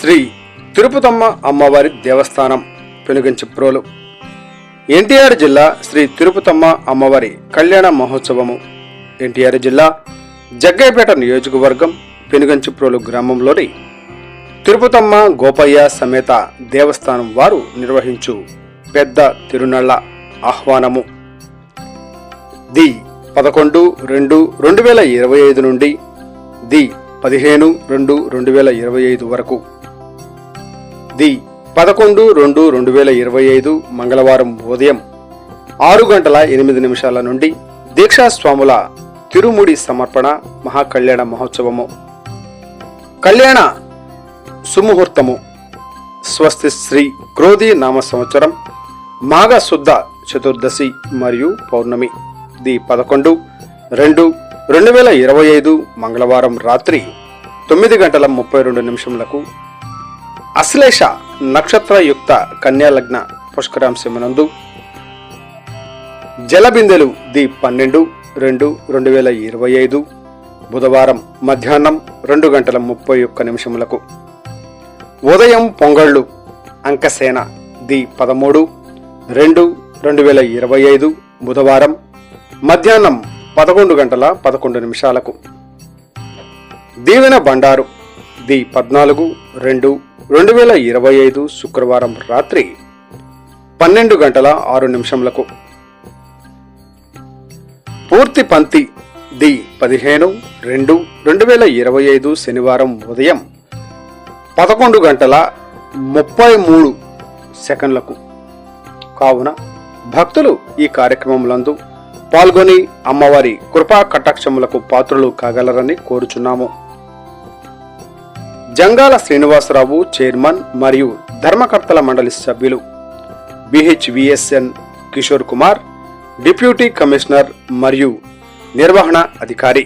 శ్రీ తిరుపతమ్మ అమ్మవారి దేవస్థానం పెనుగంచిప్రోలు ఎన్టీఆర్ జిల్లా శ్రీ తిరుపతమ్మ అమ్మవారి కళ్యాణ మహోత్సవము. ఎన్టీఆర్ జిల్లా జగ్గైపేట నియోజకవర్గం పెనుగంచిప్రోలు గ్రామంలోని తిరుపతమ్మ గోపయ్య సమేత దేవస్థానం వారు నిర్వహించు పెద్ద తిరునళ్ళ ఆహ్వానము. ది పదకొండు రెండు రెండు వేల ఇరవై ఐదు నుండి ది పదిహేను రెండు రెండు వేల ఇరవై ఐదు వరకు ది పదకొండు రెండు రెండు వేల ఇరవై ఐదు మంగళవారం ఉదయం ఆరు గంటల ఎనిమిది నిమిషాల నుండి దీక్షాస్వాముల తిరుముడి సమర్పణ మహాకళ్యాణ మహోత్సవము. కళ్యాణ సుముహూర్తము. స్వస్తి శ్రీ క్రోధి నామ సంవత్సరం మాఘ శుద్ధ చతుర్దశి మరియు పౌర్ణమి. ది పదకొండు రెండు రెండు వేల ఇరవై ఐదు మంగళవారం రాత్రి తొమ్మిది గంటల ముప్పై రెండు నిమిషములకు అశ్లేష నక్షత్రయుక్త కన్యాలగ్న పుష్కరాంశమునందు జలబిందెలు ది పన్నెండు రెండు రెండు వేల ఇరవై ఐదు. బుధవారం మధ్యాహ్నం రెండు గంటల ముప్పై ఒక్క నిమిషములకు. ఉదయం పొంగళ్ళు అంకసేన ది పదమూడు రెండు రెండు వేల ఇరవై ఐదు. బుధవారం మధ్యాహ్నం పదకొండు గంటల పదకొండు నిమిషాలకు. దీవెన బండారు ది పద్నాలుగు రెండు రెండు వేల ఇరవై ఐదు శుక్రవారం రాత్రి పన్నెండు గంటల ఆరు నిమిషములకు. పూర్తి పంక్తి ది పదిహేను రెండు రెండు వేల ఇరవై ఐదు శనివారం ఉదయం పదకొండు గంటల ముప్పై మూడు సెకండ్లకు. కావున భక్తులు ఈ కార్యక్రమములందు పాల్గొని అమ్మవారి కృపా కటాక్షములకు పాత్రులు కాగలరని కోరుచున్నాము. జంగాల శ్రీనివాసరావు చైర్మన్ మరియు ధర్మకర్తల మండలి సభ్యులు. BHVSN Kishore Kumar deputy commissioner మరియు నిర్వహణ అధికారి.